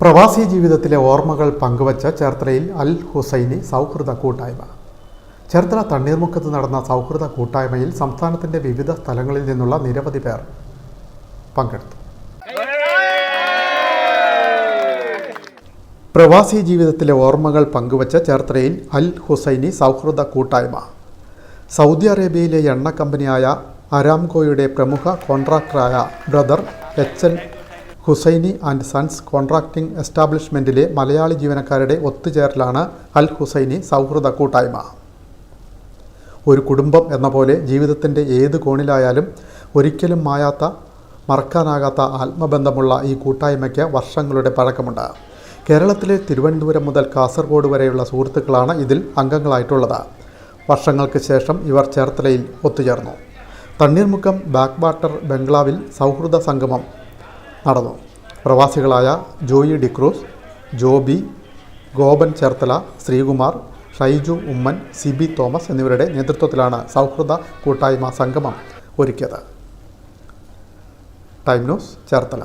പ്രവാസി ജീവിതത്തിലെ ഓർമ്മകൾ പങ്കുവച്ച ചേർത്തലയിൽ അൽ ഹുസൈനി സൗഹൃദ കൂട്ടായ്മ. ചേർത്തല തണ്ണീർമുക്കത്ത് നടന്ന സൗഹൃദ കൂട്ടായ്മയിൽ സംസ്ഥാനത്തിന്റെ വിവിധ സ്ഥലങ്ങളിൽ നിന്നുള്ള നിരവധി പേർ പങ്കെടുത്തു. പ്രവാസി ജീവിതത്തിലെ ഓർമ്മകൾ പങ്കുവച്ച ചേർത്തലയിൽ അൽ ഹുസൈനി സൗഹൃദ കൂട്ടായ്മ. സൗദി അറേബ്യയിലെ എണ്ണ കമ്പനിയായ അരാംകോയുടെ പ്രമുഖ കോൺട്രാക്ടറായ brother H L Husaini and sons contracting എസ്റ്റാബ്ലിഷ്മെന്റിലെ Malayali ജീവനക്കാരുടെ ഒത്തുചേരലാണ് അൽ ഹുസൈനി സൗഹൃദ കൂട്ടായ്മ. ഒരു കുടുംബം എന്ന പോലെ ജീവിതത്തിന്റെ ഏത് കോണിലായാലും ഒരിക്കലും മായാത്ത മറക്കാനാകാത്ത ആത്മബന്ധമുള്ള ഈ കൂട്ടായ്മയ്ക്ക് വർഷങ്ങളുടെ പഴക്കമുണ്ട്. കേരളത്തിലെ തിരുവനന്തപുരം മുതൽ കാസർഗോഡ് വരെയുള്ള സുഹൃത്തുക്കളാണ് ഇതിൽ അംഗങ്ങളായിട്ടുള്ളത്. വർഷങ്ങൾക്ക് ശേഷം ഇവർ ചേർത്തലയിൽ ഒത്തുചേർന്നു. തണ്ണീർമുക്കം ബാക്ക് വാട്ടർ ബംഗ്ലാവിൽ സൗഹൃദ സംഗമം നടന്നു. പ്രവാസികളായ ജോയി ഡിക്രൂസ് ജോബി ഗോപൻ ചേർത്തല ശ്രീകുമാർ ഷൈജു ഉമ്മൻ സിബി തോമസ് എന്നിവരുടെ നേതൃത്വത്തിലാണ് സൗഹൃദ കൂട്ടായ്മ സംഗമം ഒരുക്കിയത്. Time news Cherthala.